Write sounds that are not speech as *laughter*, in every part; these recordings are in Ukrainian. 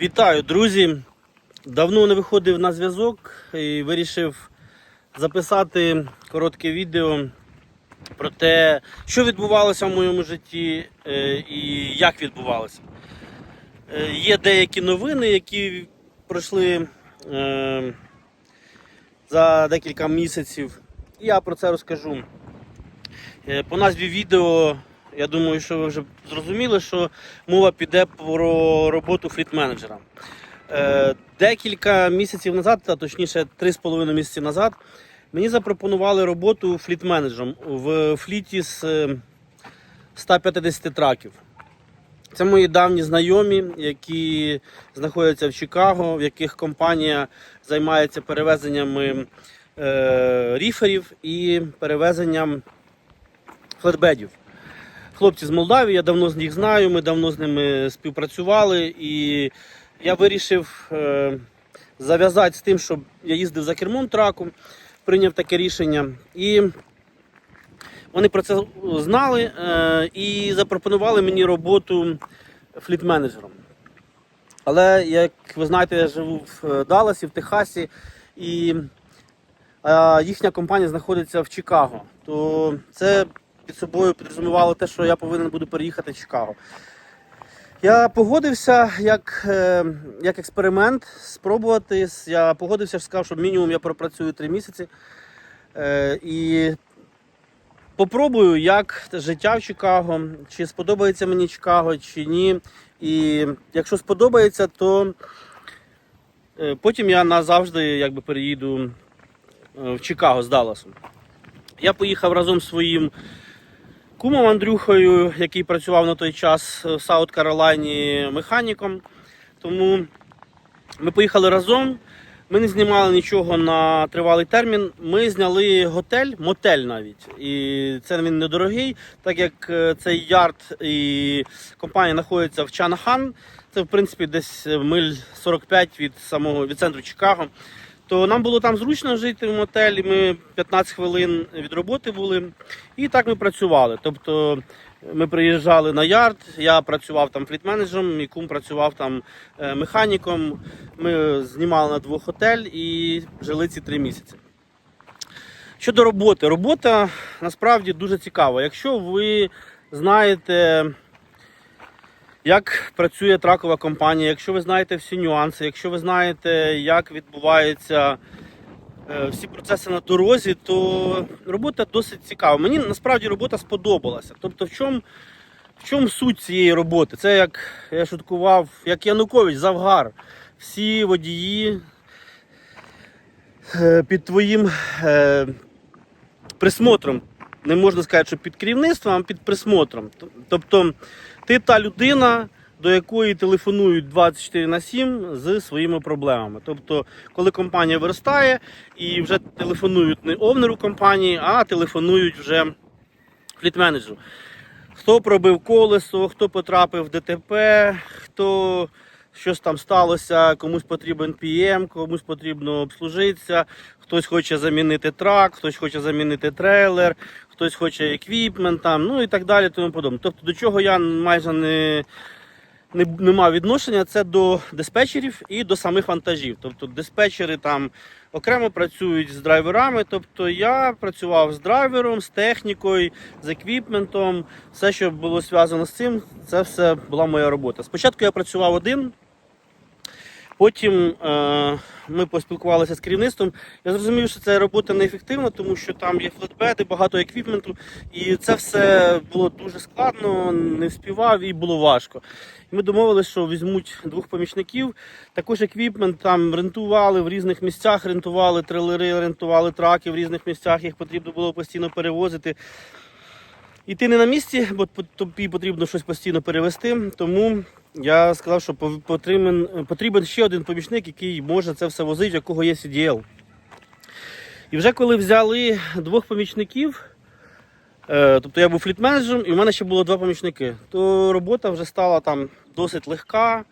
Вітаю, друзі! Давно не виходив на зв'язок і вирішив записати коротке відео про те, що відбувалося в моєму житті е, і як відбувалося. Е, Є деякі новини, які пройшли е, за декілька місяців. Я про це розкажу. По назві відео, я думаю, що ви вже зрозуміли, що мова піде про роботу фліт-менеджера. Е, Декілька місяців назад, а точніше 3,5 місяці назад, мені запропонували роботу фліт-менеджером в фліті з е, 150 траків. Це мої давні знайомі, які знаходяться в Чикаго, в яких компанія займається перевезеннями е, ріферів і перевезенням флетбедів. Хлопці з Молдавії, я давно з них знаю, ми давно з ними співпрацювали, і я вирішив е, зав'язати з тим, щоб я їздив за кермом траку, прийняв таке рішення. І вони про це знали е, і запропонували мені роботу фліт-менеджером. Але, як ви знаєте, я живу в е, Далласі, в Техасі, і е, їхня компанія знаходиться в Чикаго. То це під собою підрозумівало те, що я повинен буду переїхати в Чикаго. Я погодився як, е, як експеримент спробувати. Я погодився, сказав, що мінімум я пропрацюю 3 місяці. Е, І попробую, як життя в Чикаго, чи сподобається мені Чикаго, чи ні. І якщо сподобається, то е, потім я назавжди якби, переїду в Чикаго з Далласу. Я поїхав разом з своїм кумом Андрюхою, який працював на той час в Саут Каролайні механіком. Тому ми поїхали разом. Ми не знімали нічого на тривалий термін. Ми зняли готель, мотель навіть. І це він недорогий, так як е, цей ярд і компанія знаходиться в Чанахан. Це в принципі десь миль 45 від самого від центру Чикаго. То нам було там зручно жити в мотелі. Ми 15 хвилин від роботи були, і так ми працювали. Тобто ми приїжджали на ярд, я працював там фліт-менеджером, мій кум працював там е, механіком. Ми знімали на двох готель і жили ці три місяці. Щодо роботи, робота насправді дуже цікава. Якщо ви знаєте, як працює тракова компанія, якщо ви знаєте всі нюанси, якщо ви знаєте, як відбуваються е, всі процеси на дорозі, то робота досить цікава. Мені насправді робота сподобалася. Тобто, в чому, в чому суть цієї роботи? Це як я шуткував, як Янукович, Завгар. Всі водії е, під твоїм е, присмотром. Не можна сказати, що під керівництвом, а під присмотром. Тобто ти та людина, до якої телефонують 24 на 7 з своїми проблемами. Тобто, коли компанія виростає і вже телефонують не овнеру компанії, а телефонують вже фліт-менеджеру. Хто пробив колесо, хто потрапив в ДТП, хто щось там сталося, комусь потрібен ПМ, комусь потрібно обслужитися, хтось хоче замінити трак, хтось хоче замінити трейлер, хтось хоче еквіпмент, там, ну і так далі. Тому подобне. Тобто до чого я майже не, не, не мав відношення, це до диспетчерів і до самих вантажів. Тобто диспетчери там окремо працюють з драйверами. Тобто я працював з драйвером, з технікою, з еквіпментом, все, що було зв'язано з цим, це все була моя робота. Спочатку я працював один. Потім е, ми поспілкувалися з керівництвом. Я зрозумів, що ця робота неефективна, тому що там є флетбеди, багато еквіпменту, і це все було дуже складно, не вспівав і було важко. І ми домовилися, що візьмуть двох помічників. Також еквіпмент там рентували в різних місцях, рентували трейлери, рентували траки в різних місцях. Їх потрібно було постійно перевозити. І ти не на місці, бо тобі потрібно щось постійно перевести. Тому я сказав, що потрібен, потрібен ще один помічник, який може це все возити, якого є CDL. І вже коли взяли двох помічників, е, тобто я був фліт-менеджером, і в мене ще було два помічники, то робота вже стала там досить легка.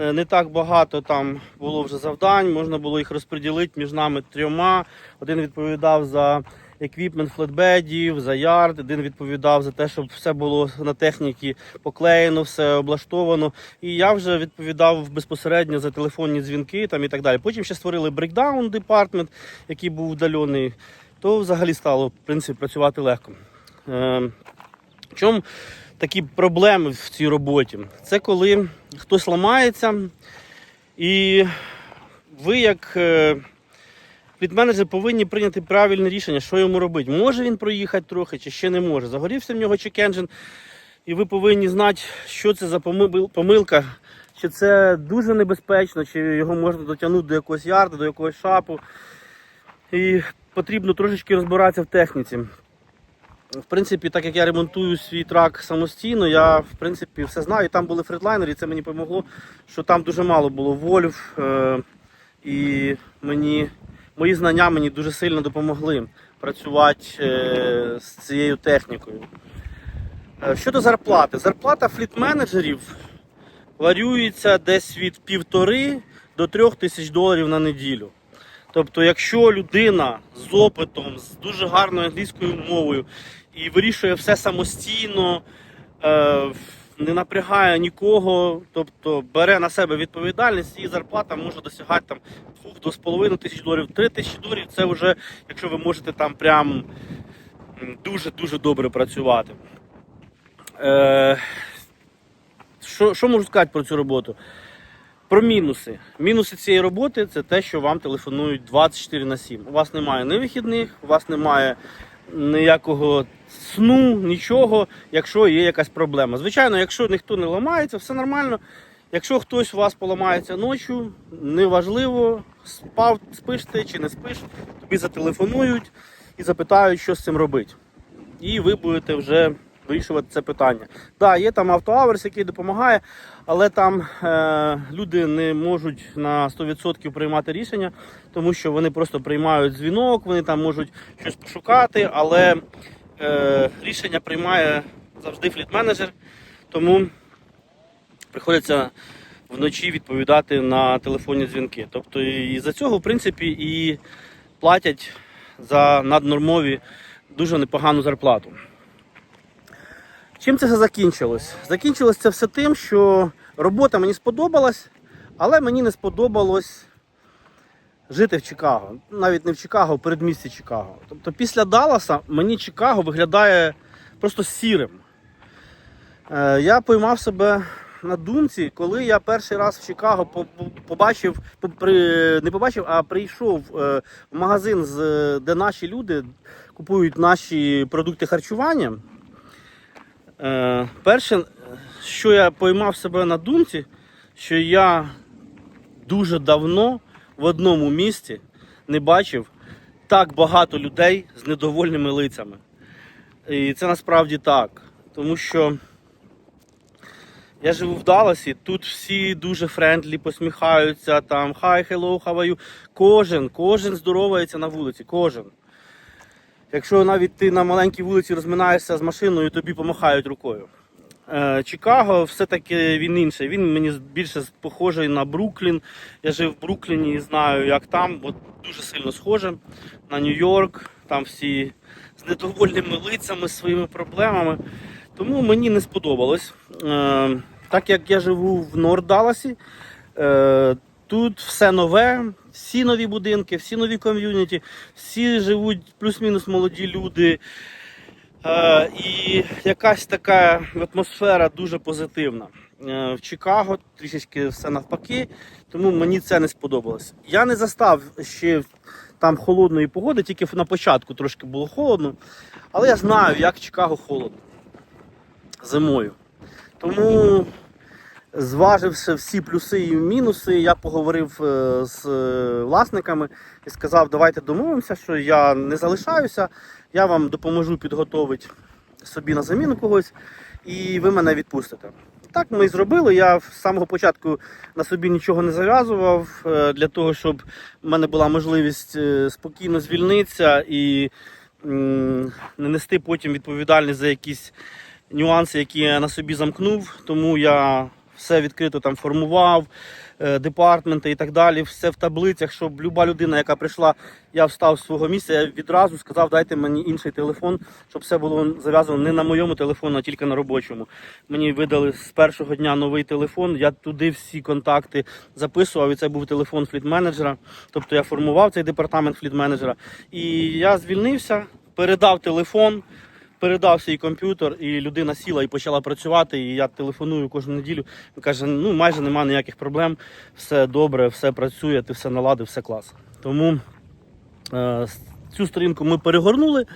е, Не так багато там було вже завдань, можна було їх розподілити між нами трьома. Один відповідав за еквіпмент флетбедів, за ярд. Один відповідав за те, щоб все було на техніці поклеєно, все облаштовано. І я вже відповідав безпосередньо за телефонні дзвінки там і так далі. Потім ще створили брейкдаун департмент, який був вдалений. То взагалі стало в принципі працювати легко. Е, чому такі проблеми в цій роботі? Це коли хтось ламається, і ви, як е, Фліт-менеджер повинні прийняти правильне рішення, що йому робити. Може він проїхати трохи, чи ще не може. Загорівся в нього чек-енджин, і ви повинні знати, що це за помилка, чи це дуже небезпечно, чи його можна дотягнути до якогось ярду, до якогось шапу. І потрібно трошечки розбиратися в техніці. В принципі, так як я ремонтую свій трак самостійно, я в принципі все знаю. І там були фредлайнери, і це мені допомогло, що там дуже мало було вольв. Е- і мені, мої знання мені дуже сильно допомогли працювати е- з цією технікою. Е, щодо зарплати, зарплата фліт-менеджерів варюється десь від півтори до трьох тисяч доларів на неділю. Тобто, якщо людина з опитом, з дуже гарною англійською мовою і вирішує все самостійно, е, не напрягає нікого, тобто бере на себе відповідальність, її зарплата може досягати там 2-2,5 тисяч доларів, 3 тисячі доларів це вже, якщо ви можете там прям дуже-дуже добре працювати. Е, що, що можу сказати про цю роботу? Про мінуси. Мінуси цієї роботи це те, що вам телефонують 24 на 7. У вас немає ні вихідних, у вас немає ніякого сну, нічого, якщо є якась проблема. Звичайно, якщо ніхто не ламається, все нормально. Якщо хтось у вас поламається ночі, неважливо, спав, спиш ти чи не спиш, тобі зателефонують і запитають, що з цим робити. І ви будете вже вирішувати це питання. Так, да, є там автоаверс, який допомагає, але там е, люди не можуть на 100% приймати рішення, тому що вони просто приймають дзвінок, вони там можуть щось пошукати, але е, рішення приймає завжди фліт-менеджер, тому приходиться вночі відповідати на телефонні дзвінки. Тобто і за цього, в принципі, і платять за наднормові дуже непогану зарплату. Чим це все закінчилось? Закінчилось це все тим, що робота мені сподобалась, але мені не сподобалось жити в Чикаго. Навіть не в Чикаго, а в передмісті Чикаго. Тобто після Далласа мені Чикаго виглядає просто сірим. Е, Я поймав себе на думці, коли я перший раз в Чикаго по- по- побачив, не побачив, а прийшов е, в магазин, де наші люди купують наші продукти харчування. Е, Перше, що я поймав себе на думці, що я дуже давно в одному місці не бачив так багато людей з недовольними лицями. І це насправді так. Тому що я живу в Далласі, тут всі дуже френдлі, посміхаються, там хай, how are. Кожен, кожен здоровається на вулиці, кожен. Якщо навіть ти на маленькій вулиці розминаєшся з машиною, тобі помахають рукою. Е, Чикаго все-таки він інший. Він мені більше похожий на Бруклін. Я жив в Брукліні і знаю, як там. От дуже сильно схоже на Нью-Йорк. Там всі з недовольними лицями, своїми проблемами. Тому мені не сподобалось. Е, Так як я живу в Норд-Далласі, е, тут все нове, всі нові будинки, всі нові ком'юніті, всі живуть плюс-мінус молоді люди. Е, і якась така атмосфера дуже позитивна. Е, в Чикаго трішечки все навпаки, тому мені це не сподобалось. Я не застав ще там холодної погоди, тільки на початку трошки було холодно, але я знаю, як Чикаго холодно зимою. Тому, зваживши всі плюси і мінуси, я поговорив е, з е, власниками і сказав, давайте домовимося, що я не залишаюся, я вам допоможу підготовити собі на заміну когось, і ви мене відпустите. Так ми і зробили. Я з самого початку на собі нічого не зав'язував е, для того, щоб в мене була можливість спокійно звільнитися і не нести потім відповідальність за якісь нюанси, які я на собі замкнув. Тому я все відкрито там формував, е, департменти і так далі, все в таблицях, щоб люба людина, яка прийшла, я встав з свого місця, я відразу сказав, дайте мені інший телефон, щоб все було зав'язано не на моєму телефоні, а тільки на робочому. Мені видали з першого дня новий телефон. Я туди всі контакти записував. І це був телефон фліт-менеджера. Тобто я формував цей департамент фліт-менеджера. І я звільнився, передав телефон. Передав свій комп'ютер, і людина сіла і почала працювати. І я телефоную кожну неділю. Каже: ну майже немає ніяких проблем, все добре, все працює, ти все наладив, все клас. Тому е, цю сторінку ми перегорнули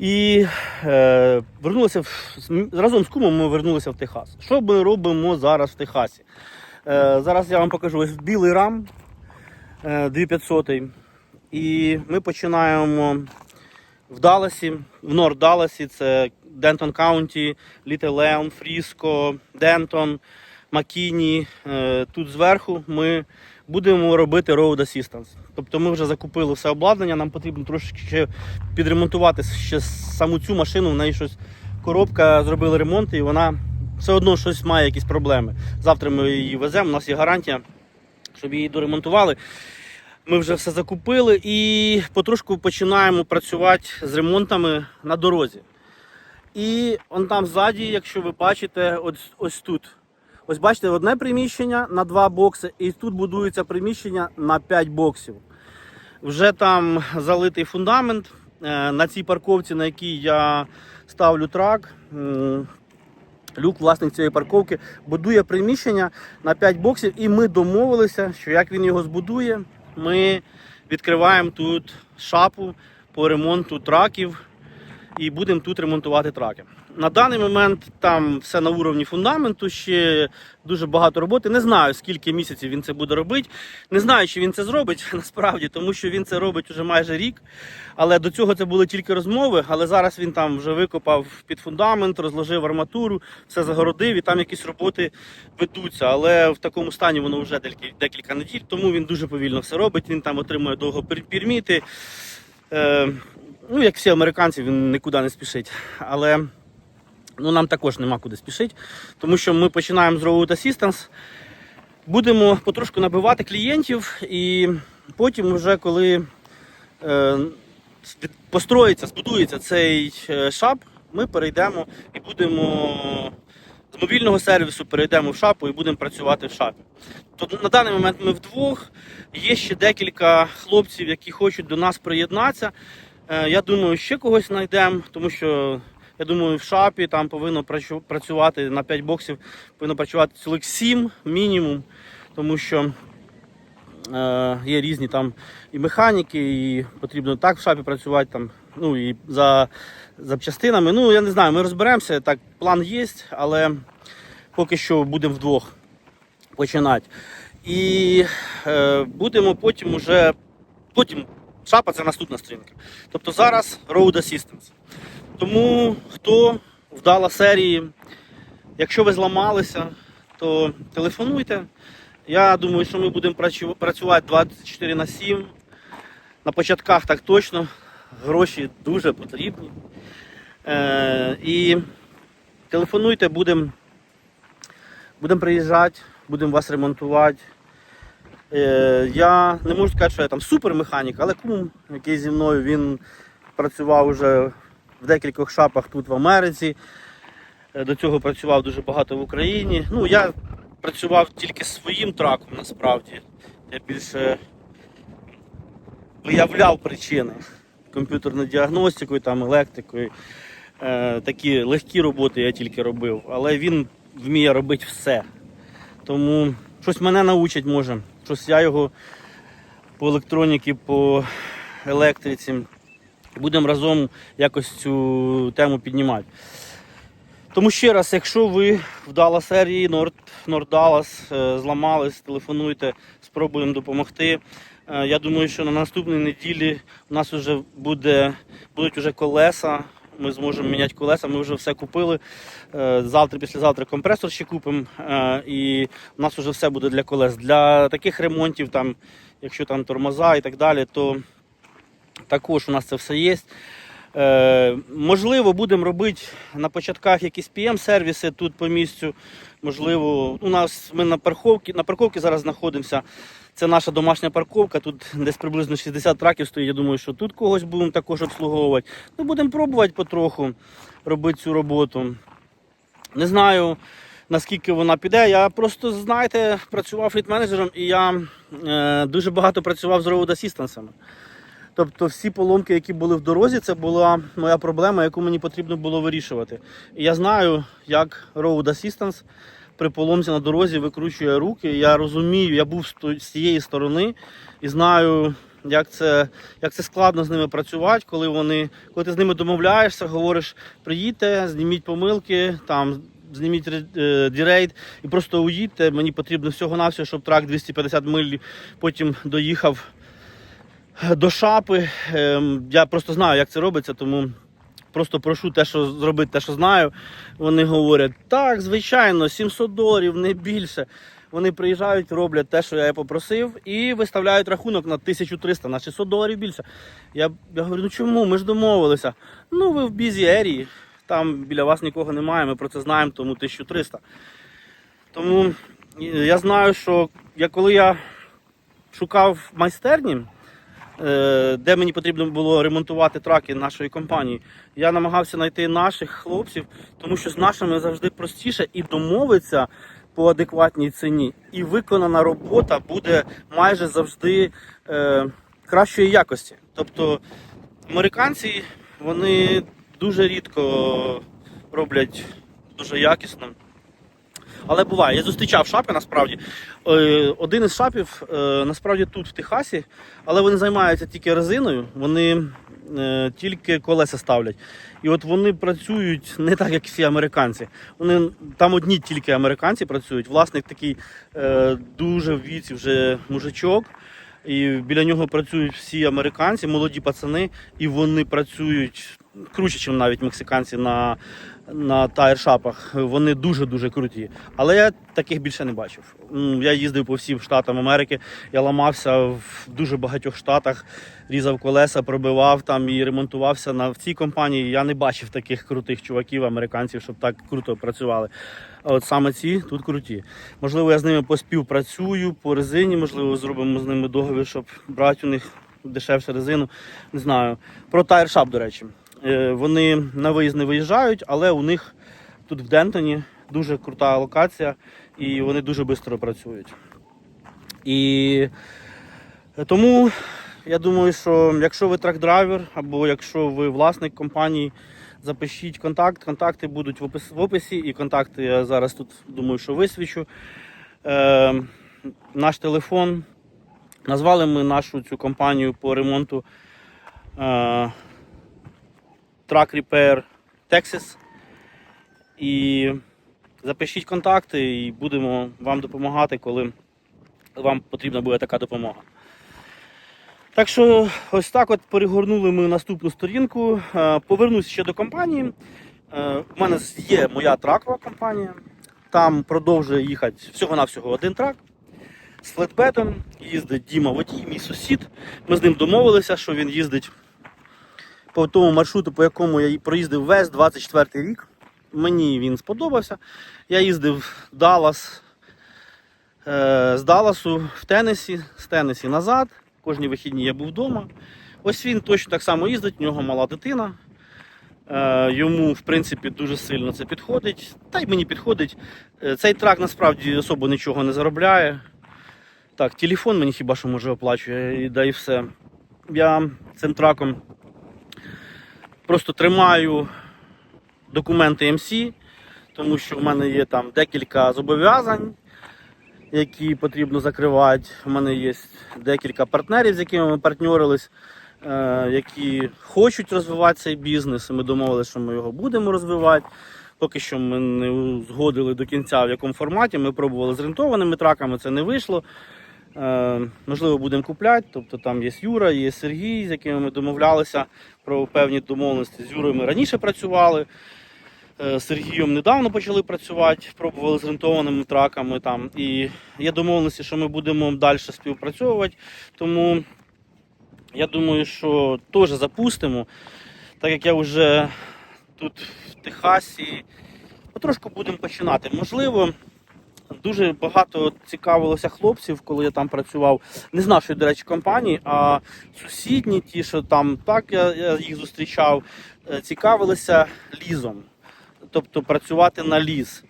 і е, вернулися в, разом з кумом ми вернулися в Техас. Що ми робимо зараз в Техасі? Е, зараз я вам покажу ось білий рам е, 2500. І ми починаємо в Далласі, в Норд Далласі, це Дентон Каунті, Літл Елм, Фріско, Дентон, Макіні. Е, Тут зверху ми будемо робити Road Assistance. Тобто ми вже закупили все обладнання, нам потрібно трошки ще підремонтувати ще саму цю машину, в неї щось коробка зробили ремонт і вона все одно щось має якісь проблеми. Завтра ми її веземо, у нас є гарантія, щоб її доремонтували. Ми вже все закупили і потрошку починаємо працювати з ремонтами на дорозі. І он там ззаді, якщо ви бачите, ось, ось тут. Ось бачите, одне приміщення на два бокси, і тут будується приміщення на 5 боксів. Вже там залитий фундамент. Е, На цій парковці, на якій я ставлю трак, Люк, власник цієї парковки, будує приміщення на 5 боксів, і ми домовилися, що як він його збудує, ми відкриваємо тут шапу по ремонту траків і будемо тут ремонтувати траки. На даний момент там все на уровні фундаменту, ще дуже багато роботи. Не знаю, скільки місяців він це буде робити. Не знаю, чи він це зробить *laughs* насправді, тому що він це робить уже майже рік. Але до цього це були тільки розмови. Але зараз він там вже викопав під фундамент, розложив арматуру, все загородив і там якісь роботи ведуться. Але в такому стані воно вже декілька, неділь, тому він дуже повільно все робить. Він там отримує довго пер- пірміти. Е, ну, як всі американці, він нікуди не спішить. Але ну, нам також нема куди спішити, тому що ми починаємо з Road Assistance. Будемо потрошку набивати клієнтів, і потім, вже коли е, построїться, збудується цей е, шап, ми перейдемо і будемо з мобільного сервісу перейдемо в шапу і будемо працювати в шапі. Тобто на даний момент ми вдвох. Є ще декілька хлопців, які хочуть до нас приєднатися. Е, Я думаю, ще когось знайдемо, тому що я думаю, в шапі там повинно працювати на 5 боксів, повинно працювати чоловік 7 мінімум, тому що е, є різні там і механіки, і потрібно так в шапі працювати, там, ну і за запчастинами. Ну, я не знаю, ми розберемося, так, план є, але поки що будемо вдвох починати. І е, будемо потім уже. Потім шапа це наступна сторінка. Тобто зараз Road Assistance. Тому хто вдала серії, якщо ви зламалися, то телефонуйте. Я думаю, що ми будемо працювати 24 на 7. На початках так точно. Гроші дуже потрібні. Е, і телефонуйте, будемо будем приїжджати, будемо вас ремонтувати. Е, я не можу сказати, що я там супермеханік, але кум, який зі мною, він працював вже в декількох шапах тут в Америці. Е, До цього працював дуже багато в Україні. Ну, я працював тільки своїм траком насправді. Я більше виявляв причини комп'ютерною діагностикою, там, електрикою. Е, такі легкі роботи я тільки робив, але він вміє робити все. Тому щось мене научить може, щось я його по електроніці, по електриці. Будемо разом якось цю тему піднімати. Тому ще раз, якщо ви серії Норд Даллас, е, зламались, телефонуйте, спробуємо допомогти. Е, Я думаю, що на наступній неділі у нас вже буде, будуть вже колеса. Ми зможемо міняти колеса, ми вже все купили. Е, Завтра, післязавтра компресор ще купимо. е, І у нас вже все буде для колес. Для таких ремонтів, там, якщо там тормоза і так далі, то також у нас це все є. Е, можливо, будемо робити на початках якісь PM-сервіси тут по місцю. Можливо, у нас ми на парковці, на парковці зараз знаходимося. Це наша домашня парковка. Тут десь приблизно 60 траків стоїть. Я думаю, що тут когось будемо також обслуговувати. Ну, будемо пробувати потроху робити цю роботу. Не знаю, наскільки вона піде. Я просто, знаєте, працював фліт-менеджером і я е, дуже багато працював з road assistance. Тобто всі поломки, які були в дорозі, це була моя проблема, яку мені потрібно було вирішувати. І я знаю, як road assistance при поломці на дорозі викручує руки. Я розумію, я був з цієї сторони і знаю, як це, як це складно з ними працювати, коли вони, коли ти з ними домовляєшся, говориш, приїдьте, зніміть помилки, там. Зніміть е, дірейт і просто уїдьте. Мені потрібно всього-навсього, щоб трак 250 миль потім доїхав до шапи. Ем, Я просто знаю, як це робиться, тому просто прошу те, що зробити, те, що знаю. Вони говорять, так, звичайно, 700 доларів, не більше. Вони приїжджають, роблять те, що я попросив, і виставляють рахунок на 1300, на 600 доларів більше. Я, я говорю, ну чому? Ми ж домовилися. Ну, ви в бізі ерії, там біля вас нікого немає, ми про це знаємо, тому 1300. Тому е, я знаю, що я, коли я шукав майстерні, де мені потрібно було ремонтувати траки нашої компанії, я намагався знайти наших хлопців, тому що з нашими завжди простіше і домовитися по адекватній ціні. І виконана робота буде майже завжди е, кращої якості. Тобто американці вони дуже рідко роблять дуже якісно. Але буває, я зустрічав шапи насправді. Е, Один із шапів е, насправді тут, в Техасі, але вони займаються тільки резиною, вони е, тільки колеса ставлять. І от вони працюють не так, як всі американці. Вони там одні тільки американці працюють. Власник такий дуже в віці вже мужичок. І біля нього працюють всі американці, молоді пацани, і вони працюють круче, ніж навіть мексиканці на, на тайр-шапах. Вони дуже-дуже круті. Але я таких більше не бачив. Я їздив по всім штатам Америки, я ламався в дуже багатьох штатах, різав колеса, пробивав там і ремонтувався на в цій компанії. Я не бачив таких крутих чуваків, американців, щоб так круто працювали. А от саме ці тут круті. Можливо, я з ними поспівпрацюю по резині, можливо, зробимо з ними договір, щоб брати у них дешевше резину. Не знаю. Про тайршап, до речі. Е, Вони на виїзд не виїжджають, але у них тут в Дентоні дуже крута локація і вони дуже швидко працюють. І тому я думаю, що якщо ви трак-драйвер або якщо ви власник компанії, запишіть контакт. Контакти будуть в описі, і контакти я зараз тут думаю, що висвічу. Е, наш телефон. Назвали ми нашу цю компанію по ремонту е, Truck Repair Texas. І запишіть контакти і будемо вам допомагати, коли вам потрібна буде така допомога. Так що ось так от перегорнули ми наступну сторінку. Е, Повернусь ще до компанії. Е, У мене є моя тракова компанія. Там продовжує їхати всього-навсього один трак з флетбетом. Їздить Діма Водій, мій сусід. Ми з ним домовилися, що він їздить по тому маршруту, по якому я проїздив весь 24 й рік. Мені він сподобався. Я їздив в Даллас, е, з Далласу в Теннесі, з Теннесі назад. Кожні вихідні я був вдома. Ось він точно так само їздить, у нього мала дитина. Е, йому, в принципі, дуже сильно це підходить. Та й мені підходить. Е, цей трак насправді особо нічого не заробляє. Так, телефон мені хіба що може оплачує, і да і все. Я цим траком просто тримаю документи МС, тому що в мене є там декілька зобов'язань, які потрібно закривати. У мене є декілька партнерів, з якими ми партнерились, е, які хочуть розвивати цей бізнес. Ми домовилися, що ми його будемо розвивати. Поки що ми не узгодили до кінця в якому форматі. Ми пробували з рентованими траками, це не вийшло. Е, можливо, будемо купляти. Тобто там є Юра, є Сергій, з якими ми домовлялися про певні домовленості. З Юрою ми раніше працювали. Е, З Сергієм недавно почали працювати, пробували з рентованими траками там. І є домовленості, що ми будемо далі співпрацьовувати. Тому я думаю, що теж запустимо. Так як я вже тут в Техасі, потрошку будемо починати. Можливо, дуже багато цікавилося хлопців, коли я там працював. Не з нашої, до речі, компанії, а сусідні, ті, що там так я, я їх зустрічав, е, цікавилися лізом, тобто працювати на ліз.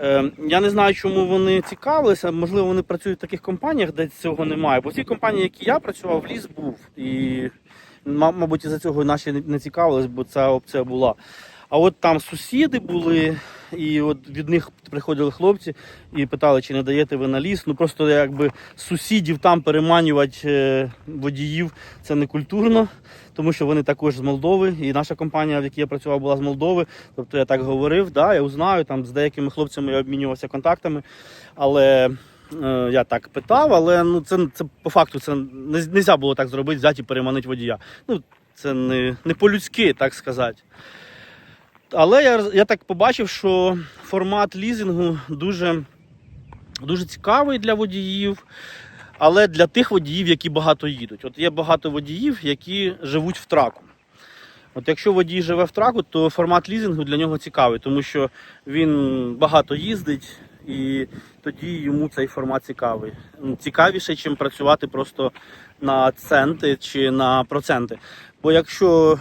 Е, Я не знаю, чому вони цікавилися. Можливо, вони працюють в таких компаніях, де цього немає. Бо в компанії, в якій я працював, ліс був. І, мабуть, із-за цього наші не цікавились, бо ця опція була. А от там сусіди були, і от від них приходили хлопці і питали, чи не даєте ви на ліс. Ну просто якби сусідів там переманювати е, водіїв це не культурно, тому що вони також з Молдови. І наша компанія, в якій я працював, була з Молдови. Тобто я так говорив, да, я узнаю, там з деякими хлопцями я обмінювався контактами. Але е, я так питав, але ну це, це по факту це не можна було так зробити, взяти і переманити водія. Ну, це не, не по-людськи, так сказати. Але я, я так побачив, що формат лізингу дуже, дуже цікавий для водіїв, але для тих водіїв, які багато їдуть. От є багато водіїв, які живуть в траку. От якщо водій живе в траку, то формат лізингу для нього цікавий, тому що він багато їздить, і тоді йому цей формат цікавий. Ну, Цікавіше, ніж працювати просто на центи чи на проценти. Бо якщо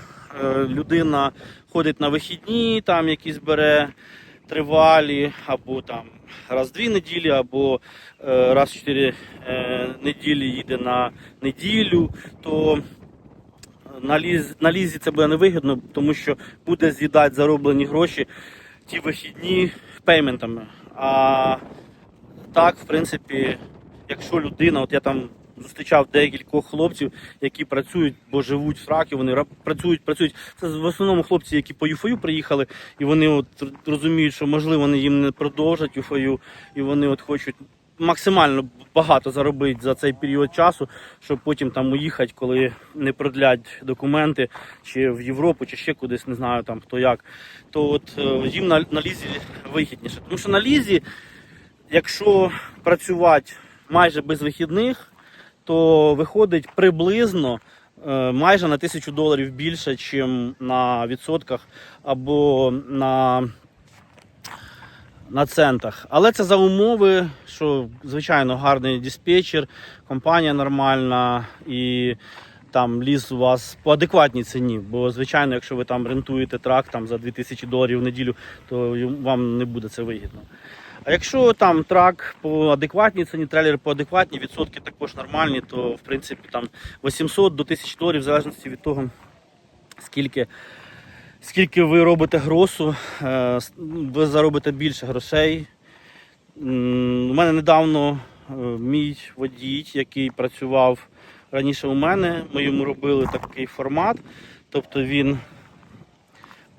людина ходить на вихідні, там якісь бере тривалі, або там раз в дві неділі, або е, раз в чотири е, неділі їде на неділю, то на, ліз, на лізі це буде невигідно, тому що буде з'їдати зароблені гроші ті вихідні пейментами. А так, в принципі, якщо людина, от я там зустрічав декількох хлопців, які працюють, бо живуть в Фракі, вони працюють, працюють. Це в основному хлопці, які по ЮФОЮ приїхали, і вони от розуміють, що можливо вони їм не продовжать ЮФОЮ, і вони от хочуть максимально багато заробити за цей період часу, щоб потім там уїхати, коли не продлять документи, чи в Європу, чи ще кудись, не знаю там хто як. То от е, їм на, на лізі вигідніше. Тому що на лізі, якщо працювати майже без вихідних, то виходить приблизно е, майже на тисячу доларів більше, ніж на відсотках або на, на центах. Але це за умови, що звичайно гарний диспетчер, компанія нормальна і. Там ліс у вас по адекватній ціні, бо звичайно, якщо ви там рентуєте трак там за 2000 доларів в неділю, то вам не буде це вигідно. А якщо там трак по адекватній ціні, трейлер по адекватній, відсотки також нормальні, то в принципі там 800 до 1000 доларів, в залежності від того, скільки, скільки ви робите гросу, е, ви заробите більше грошей. У мене недавно е, мій водій, який працював раніше у мене, ми йому робили такий формат. Тобто він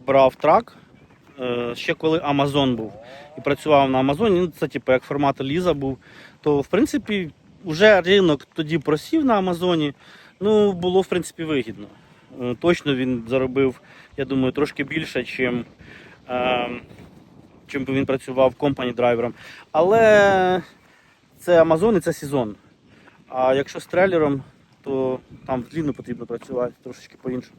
брав трак, ще коли Amazon був і працював на Амазоні, ну це типу як формат Ліза був, то в принципі вже ринок тоді просів на Амазоні, ну було в принципі вигідно. Е, Точно він заробив, я думаю, трошки більше, чим, е, чим він працював компані драйвером. Але це Амазон і це сезон. А якщо з трейлером, то там в длінну потрібно працювати трошечки по-іншому.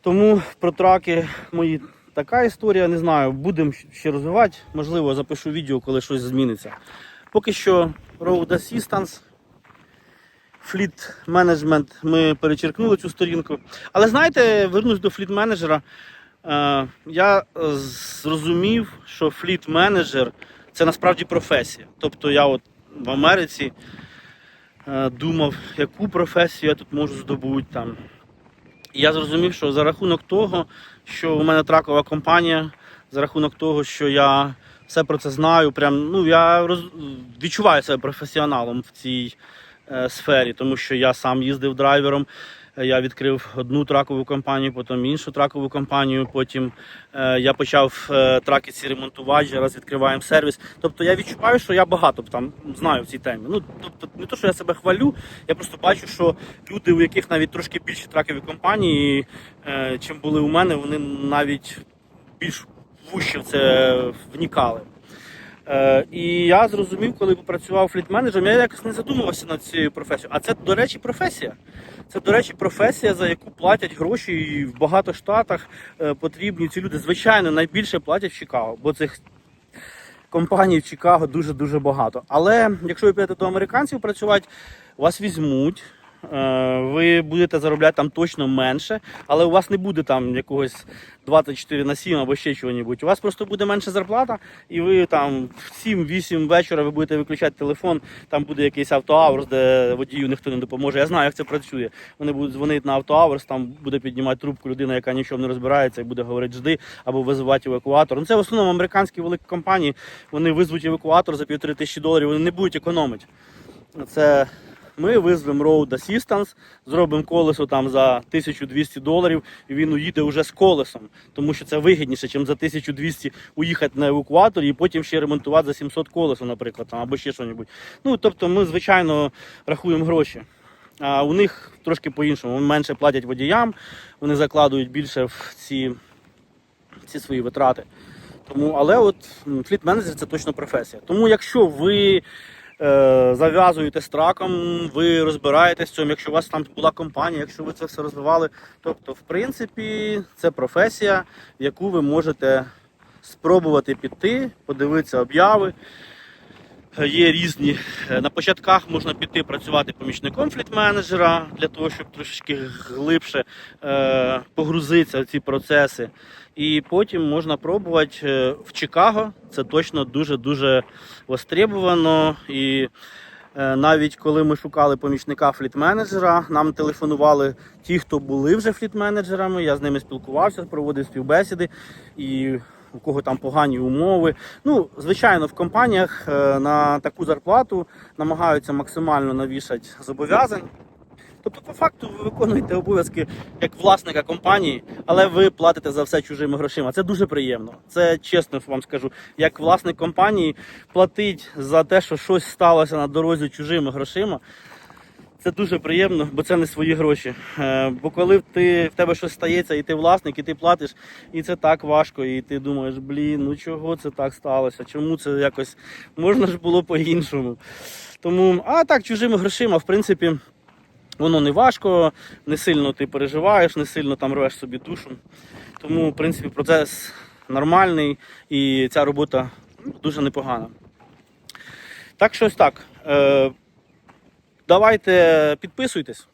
Тому про траки мої така історія, не знаю, будемо ще розвивати. Можливо, запишу відео, коли щось зміниться. Поки що Road Assistance, Fleet Management ми перечеркнули цю сторінку. Але знаєте, вернусь до фліт менеджера. Е, я зрозумів, що фліт менеджер це насправді професія. Тобто я от в Америці е, думав, яку професію я тут можу здобути там. І я зрозумів, що за рахунок того, що у мене тракова компанія, за рахунок того, що я все про це знаю, прям, ну, я роз... відчуваю себе професіоналом в цій е, сфері, тому що я сам їздив драйвером. Я відкрив одну тракову компанію, потім іншу тракову компанію. Потім е, я почав е, траки ці ремонтувати, зараз відкриваємо сервіс. Тобто я відчуваю, що я багато там знаю в цій темі. Ну тобто не то, що я себе хвалю, я просто бачу, що люди, у яких навіть трошки більші тракові компанії, е, чим були у мене, вони навіть більш вуще в це вникали. Е, і я зрозумів, коли попрацював фліт-менеджером, я якось не задумувався над цією професією. А це, до речі, професія. Це, до речі, професія, за яку платять гроші і в багато штатах е, потрібні ці люди. Звичайно, найбільше платять в Чикаго, бо цих компаній в Чикаго дуже-дуже багато. Але якщо ви підете до американців працювати, вас візьмуть. Е, Ви будете заробляти там точно менше, але у вас не буде там якогось 24 на 7 або ще чого-небудь. У вас просто буде менша зарплата, і ви там в 7-8 вечора ви будете виключати телефон, там буде якийсь автоаверс, де водію ніхто не допоможе. Я знаю, як це працює. Вони будуть дзвонити на автоаверс, там буде піднімати трубку людина, яка нічого не розбирається, і буде говорити жди або визивати евакуатор. Ну це в основному американські великі компанії. Вони визвуть евакуатор за півтори тисячі доларів, вони не будуть економити. Це ми визвемо Road Assistance, зробимо колесо там за 1200 доларів, і він уїде вже з колесом, тому що це вигідніше, ніж за 1200 уїхати на евакуаторі і потім ще ремонтувати за 700 колесо, наприклад, там, або ще щось. Ну, тобто ми, звичайно, рахуємо гроші. А у них трошки по-іншому. Вони менше платять водіям, вони закладують більше в ці, ці свої витрати. Тому, але от фліт менеджер це точно професія. Тому якщо ви зав'язуєте з траком, ви розбираєтесь в цьому, якщо у вас там була компанія, якщо ви це все розвивали, тобто, в принципі, це професія, яку ви можете спробувати піти, подивитися обяви. Е, Є різні. Е, На початках можна піти працювати помічником фліт-менеджера для того, щоб трошечки глибше е, погрузитися в ці процеси. І потім можна пробувати в Чикаго. Це точно дуже-дуже востребовано. І навіть коли ми шукали помічника фліт-менеджера, нам телефонували ті, хто були вже фліт-менеджерами. Я з ними спілкувався, проводив співбесіди. І у кого там погані умови. Ну, звичайно, в компаніях е, на таку зарплату намагаються максимально навішати зобов'язань. Тобто, по факту, ви виконуєте обов'язки як власника компанії, але ви платите за все чужими грошима. Це дуже приємно. Це чесно вам скажу. Як власник компанії платить за те, що щось сталося на дорозі чужими грошима. Це дуже приємно, бо це не свої гроші. Е, Бо коли ти, в тебе щось стається, і ти власник, і ти платиш, і це так важко, і ти думаєш, блін, ну чого це так сталося? Чому це якось можна ж було по-іншому? Тому, а так, чужими грошима, в принципі, воно не важко, не сильно ти переживаєш, не сильно там рвеш собі душу. Тому, в принципі, процес нормальний і ця робота ну, дуже непогана. Так, щось так. Давайте підписуйтесь,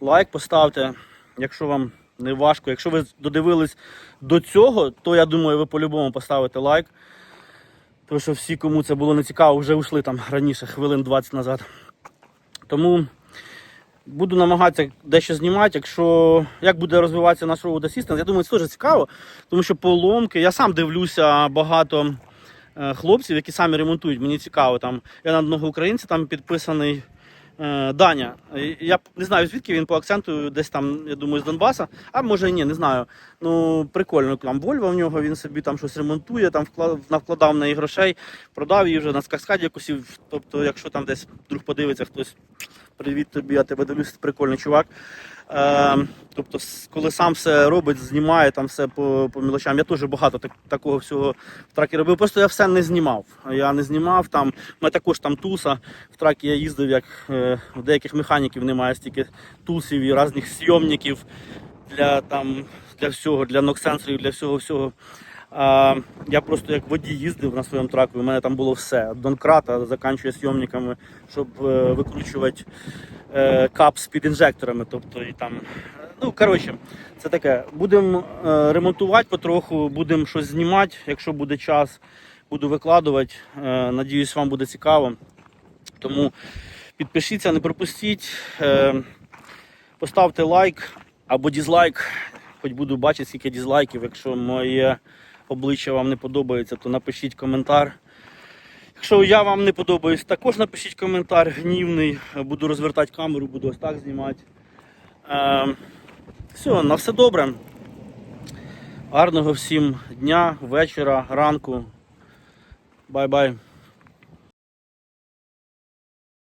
лайк поставте, якщо вам не важко. Якщо ви додивились до цього, то я думаю, ви по-любому поставите лайк. Тому що всі, кому це було не цікаво, вже ушли там раніше, хвилин 20 назад. Тому буду намагатися дещо знімати. Якщо як буде розвиватися наш Road Assistant, я думаю, це теж цікаво, тому що поломки, я сам дивлюся багато е, хлопців, які самі ремонтують. Мені цікаво. Там, я на одного українця там підписаний. Е, Даня, Е, я не знаю звідки він по акценту, десь там, я думаю, з Донбаса, а може і ні, не знаю. Ну прикольно, там Вольва в нього, він собі там щось ремонтує, там вклад, навкладав в неї грошей, продав її вже на каскаді кусів. Тобто, якщо там десь вдруг подивиться хтось, привіт тобі, я тебе дивлюсь, прикольний чувак. Е, тобто, коли сам все робить, знімає там все по, по мілочам. Я теж багато так, такого всього в тракі робив. Просто я все не знімав. Я не знімав там. У мене також там туса. В тракі я їздив, як е, в деяких механіків немає стільки тусів і різних зйомників для там для всього, для ноксенсорів, для всього всього. Я просто як водій їздив на своєму траку, у мене там було все. Донкрата заканчує зйомниками, щоб е, викручувати кап з під інжекторами. Тобто і там. Ну, коротше, це таке. Будемо е, ремонтувати потроху, будемо щось знімати, якщо буде час, буду викладувати. Е, надіюсь, вам буде цікаво. Тому підпишіться, не пропустіть, е, поставте лайк або дізлайк. Хоч буду бачити, скільки дізлайків. Якщо моє обличчя вам не подобається, то напишіть коментар. Якщо я вам не подобаюсь, також напишіть коментар гнівний. Буду розвертати камеру, буду ось так знімати. Е, все, на все добре. Гарного всім дня, вечора, ранку. Бай-бай.